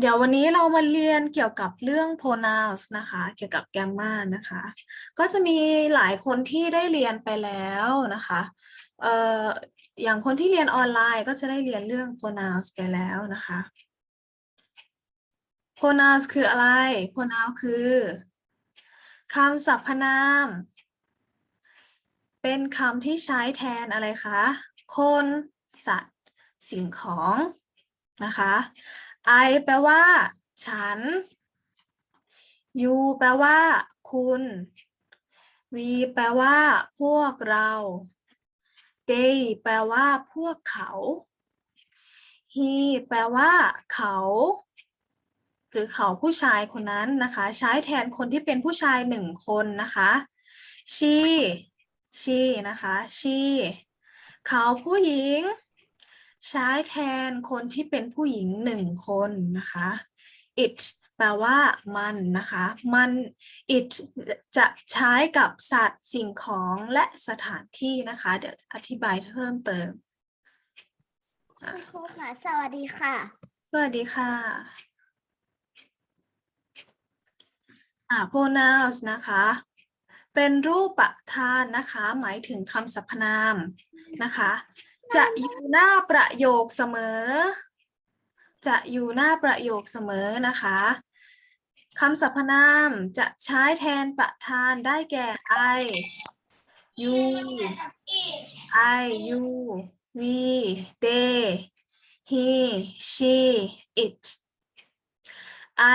เดี๋ยววันนี้เรามาเรียนเกี่ยวกับเรื่อง pronouns นะคะ เกี่ยวกับ grammar นะคะ ก็จะมีหลายคนที่ได้เรียนไปแล้วนะคะ เอ่อ อย่างคนที่เรียนออนไลน์ก็จะได้เรียนเรื่อง pronouns ไปแล้วนะคะ pronouns คืออะไร pronouns คือคำสรรพนาม เป็นคำที่ใช้แทนอะไรคะ คน สัตว์ สิ่งของนะคะ I แปลว่า ฉัน You แปลว่า คุณ We แปลว่า พวกเรา They แปลว่า พวกเขา He แปลว่า เขา หรือเขาผู้ชายคนนั้นนะคะ ใช้แทนคนที่เป็นผู้ชายหนึ่งคนนะคะ She she นะคะ she เขาผู้หญิง ใช้แทนคนที่เป็นผู้หญิงหนึ่งคนนะคะ it แปลว่ามันนะคะ มัน it จะใช้กับสัตว์สิ่งของและสถานที่นะคะ เดี๋ยวอธิบายเพิ่มเติมคุณครูค่ะ สวัสดีค่ะ สวัสดีค่ะอ่า pronouns นะคะ เป็นรูปประธานนะคะ หมายถึงคำสรรพนามนะคะ จะอยู่หน้าประโยคเสมอ จะอยู่หน้าประโยคเสมอนะคะคำสรรพนามจะใช้แทนประธานได้แก่ I you I you we they he she it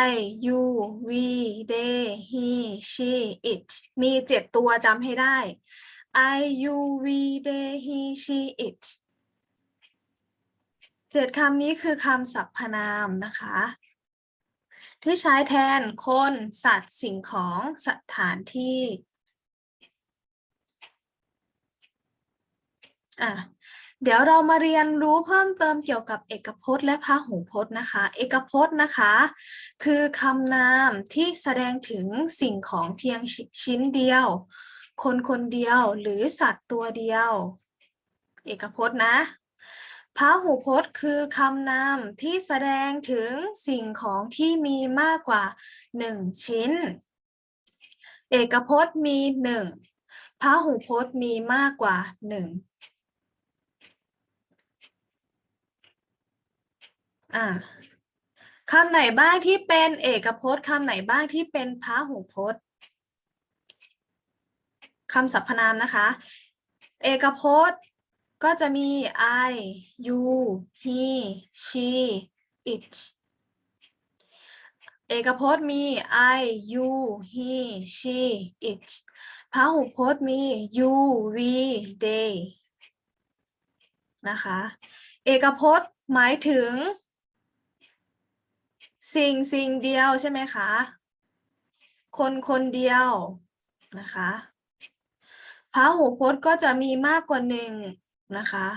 I you we they he she it มีเจ็ดตัวจำให้ได้ I you we they he she it เจ็ดคำนี้คือคำสรรพนามนะคะ ที่ใช้แทนคน สัตว์ สิ่งของ สถานที่อะเดี๋ยวเรามาเรียนรู้เพิ่มเติมเกี่ยวกับเอกพจน์และพหูพจน์นะคะ เอกพจน์นะคะ คือคำนามที่แสดงถึงสิ่งของเพียงชิชิ้นเดียว คนคนเดียวหรือสัตว์ตัวเดียว เอกพจน์นะ พหูพจน์คือคำนามที่แสดงถึงสิ่งของที่มีมากกว่าหนึ่งชิ้น เอกพจน์มีหนึ่งพหูพจน์มีมากกว่าหนึ่งอ่าคำไหนบ้างที่เป็นเอกพจน์คำไหนบ้างที่เป็นพหูพจน์คำสรรพนามนะคะ เอกพจน์ ก็จะมี I you he she it เอกพจน์มี I you he she it พหูพจน์มี you we they นะคะ เอกพจน์หมายถึง สิ่งสิ่งเดียวใช่ไหมคะ คนคนเดียวนะคะพหูพจน์ก็จะมีมากกว่าหนึ่ง นะคะ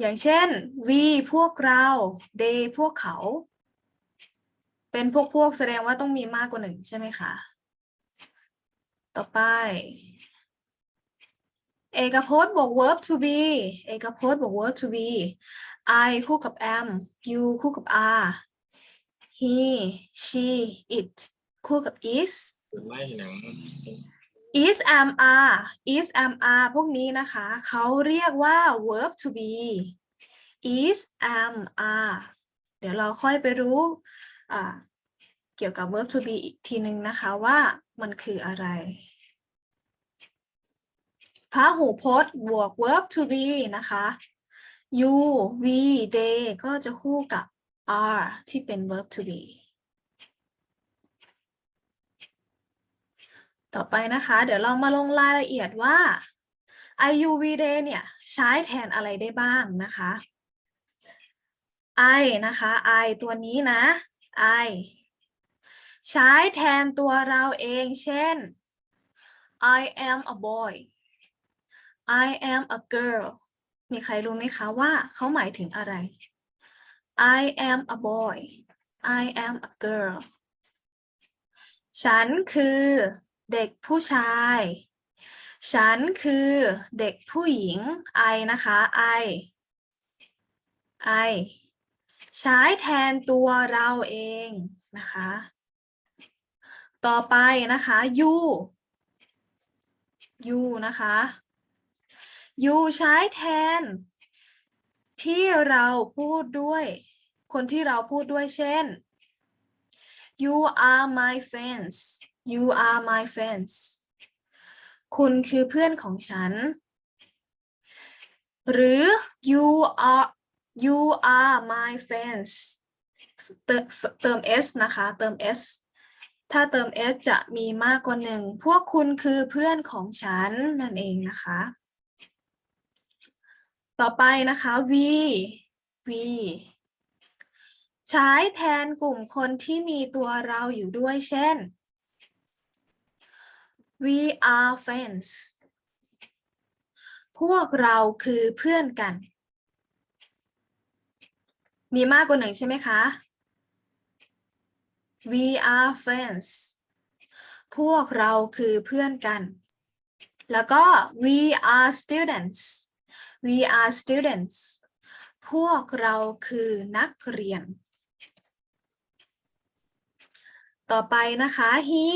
อย่างเช่น we พวกเรา they พวกเขา เป็นพวกพวกแสดงว่าต้องมีมากกว่าหนึ่งใช่ไหมคะ ต่อไป เอกพจน์บวก verb to be เอกพจน์บวก verb to be I คู่กับ am you คู่กับ are he she it คู่กับ is ไม่หนัง is am are is am are พวกนี้นะคะ เขาเรียกว่า verb to be is am are เดี๋ยวเราค่อยไปรู้เกี่ยวกับ verb to be อีกทีหนึ่งนะคะว่ามันคืออะไรพหูพจน์บวก verb to be นะคะ you we they ก็จะคู่กับ are ที่เป็น verb to be ต่อไปนะคะ เดี๋ยวเรามาลงรายละเอียดว่า I you we they เนี่ยใช้แทนอะไรได้บ้างนะคะ I นะคะ I ตัวนี้นะ I ใช้แทนตัวเราเอง เช่น I am a boy I am a girl มีใครรู้ไหมคะว่าเขาหมายถึงอะไร I am a boy I am a girl ฉันคือ เด็กผู้ชาย ฉันคือเด็กผู้หญิง I นะคะ I I ใช้แทนตัวเราเองนะคะ ต่อไปนะคะ you you นะคะ you ใช้แทน ที่เราพูดด้วย คนที่เราพูดด้วยเช่น you are my friends you are my friends คุณคือเพื่อนของฉัน หรือ you are you are my friends เติม s นะคะ เติม s ถ้าเติม s จะมีมากกว่าหนึ่ง พวกคุณคือเพื่อนของฉัน นั่นเองนะคะ ต่อไปนะคะ v v ใช้แทนกลุ่มคนที่มีตัวเราอยู่ด้วยเช่น we are friends พวกเราคือเพื่อนกัน มีมากกว่าหนึ่งใช่ไหมคะ we are friends พวกเราคือเพื่อนกัน แล้วก็ we are students we are students พวกเราคือนักเรียน ต่อไปนะคะ he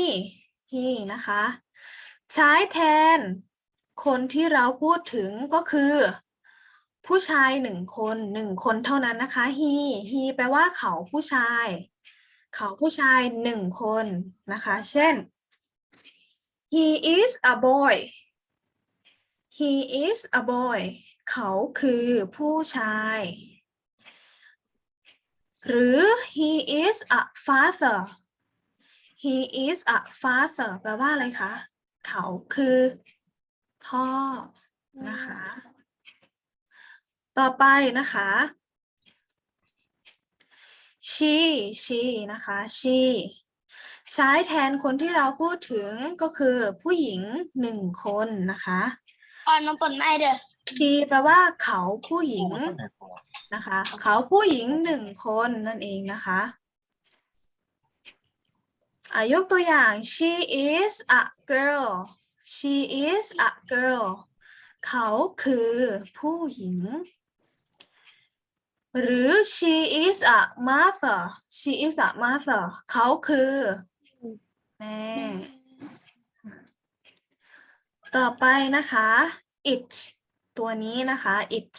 he นะคะ ใช้แทนคนที่เราพูดถึงก็คือ ผู้ชายหนึ่งคนหนึ่งคนเท่านั้นนะคะ he he แปลว่าเขาผู้ชาย เขาผู้ชายหนึ่งคนนะคะ เช่น he is a boy he is a boy เขาคือผู้ชาย หรือ he is a father he is a father แปลว่าอะไรคะ เขาคือพ่อนะคะ ต่อไปนะคะ she she นะคะ she ใช้แทนคนที่เราพูดถึงก็คือผู้หญิงหนึ่งคนนะคะอ่อนมาปนไม่เด้อ she แปลว่าเขาผู้หญิงนะคะ เขาผู้หญิงหนึ่งคนนั่นเองนะคะ อะยกตัวอย่าง she is a girl she is a girl เขาคือผู้หญิง หรือ she is a mother she is a mother เขาคือแม่ต่อไปนะคะ it ตัวนี้นะคะ it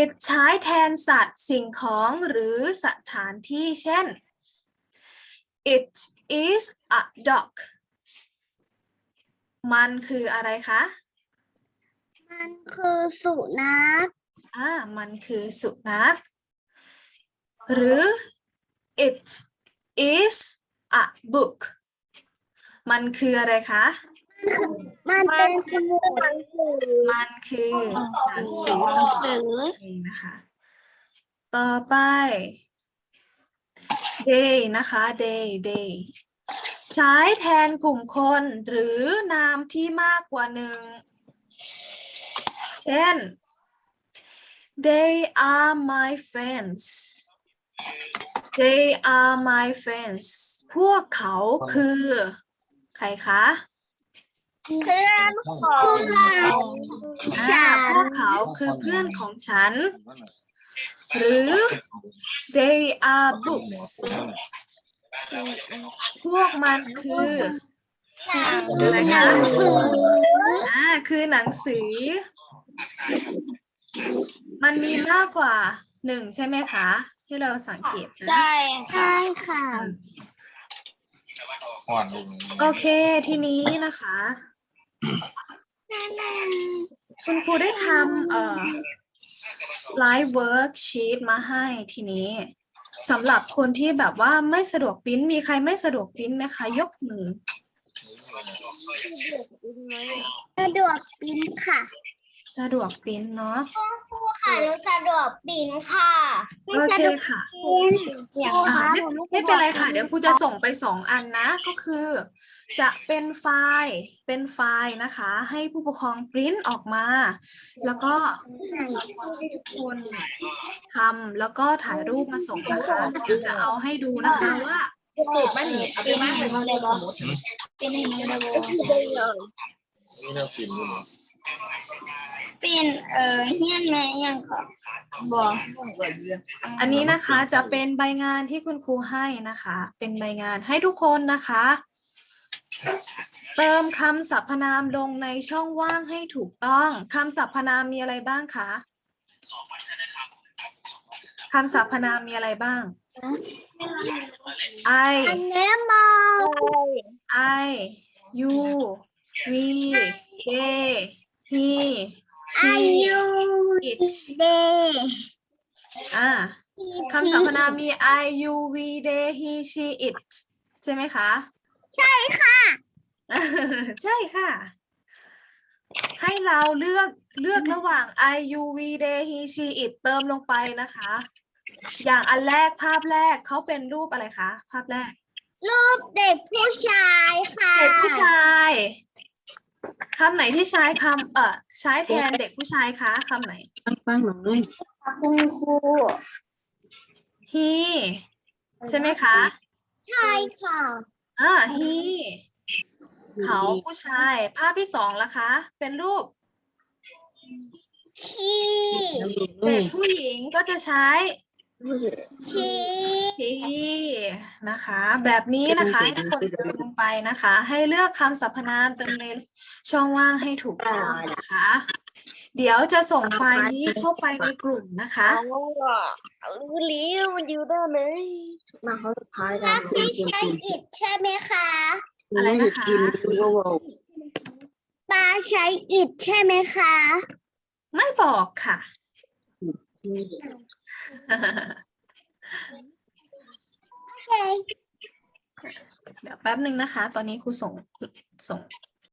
it ใช้แทนสัตว์สิ่งของหรือสถานที่เช่น it is a dog มันคืออะไรคะ มันคือสุนัขอ่า มันคือสุนัข หรือ it is a book มันคืออะไรคะ มันเป็นสมุดมันคือหนังสือหนังสือเองนะคะ ต่อไป day นะคะ day day ใช้แทนกลุ่มคนหรือนามที่มากกว่าหนึ่ง เช่น they are my friends they are my friends พวกเขาคือ ใครคะ เพื่อนของเราอ่าพวกเขาคือเพื่อนของฉัน หรือ they are books พวกมันคืออะไรคะอ่าคือหนังสือ มันมีมากกว่าหนึ่งใช่ไหมคะ ที่เราสังเกตนะได้ใช่ค่ะก่อนลุงโอเคทีนี้นะคะ คุณครูได้ทำเอ่อ ไลฟ์เวิร์กชีตมาให้ทีนี้สำหรับคนที่แบบว่าไม่สะดวกปริ้นมีใครไม่สะดวกปริ้นไหมคะยกมือ สะดวกปินค่ะ สะดวกปริ้นเนาะค่ะหนูสะดวกปินค่ะโอเคค่ะ อย่างอ่าไม่ไม่เป็นไรค่ะ เดี๋ยวครูจะส่งไปสองอันนะ ก็คือ จะเป็นไฟล์เป็นไฟล์นะคะ ให้ผู้ปกครองปริ้นออกมา แล้วก็ให้ทุกคนทำแล้วก็ถ่ายรูปมาส่งนะคะเดี๋ยวจะเอาให้ดูนะคะว่าตูดมันนี่เอาไปมาให้มันเลยสมมติเป็นในมือเดโวนี่น่ากินด้วยนะ เป็นเอ่อเฮียนแม่ยังค่ะบอกอันนี้นะคะจะเป็นใบงานที่คุณครูให้นะคะ เป็นใบงานให้ทุกคนนะคะ เติมคำสรรพนามลงในช่องว่างให้ถูกต้องคำสรรพนามมีอะไรบ้างคะคำสรรพนามมีอะไรบ้าง I อันเนี้ยมอ I you มมี I you we they he she it ใช่ไหมคะ ใช่ค่ะ ใช่ค่ะ ให้เราเลือกเลือกระหว่าง I you we they he she it เติมลงไปนะคะ อย่างอันแรกภาพแรกเขาเป็นรูปอะไรคะ ภาพแรก รูปเด็กผู้ชายค่ะ เด็กผู้ชายคำไหนที่ใช้คำเอ่อใช้แทนเด็กผู้ชายคะคำไหนฟังหน่อยคุณครู he ใช่ไหมคะ ใช่ค่ะ อ่า he เขาผู้ชาย ภาพที่สองละคะ เป็นรูปพี่เด็กผู้หญิงก็จะใช้พี่ที่นะคะ แบบนี้นะคะให้ทุกคนเติมลงไปนะคะ ให้เลือกคำสรรพนามเติมในช่องว่างให้ถูกต้องนะคะ เดี๋ยวจะส่งไฟล์นี้เข้าไปในกลุ่มนะคะ รู้แล้วมันอยู่ได้ไหมมาเขาสุดท้ายกัป้านพี่ใช้อิดใช่ไหมคะอะไรนะคะกินก็บอกป้าใช้อิดใช่ไหมคะ ไม่บอกค่ะ ใช่ เดี๋ยวแป๊บหนึ่งนะคะ ตอนนี้ครูส่งส่ง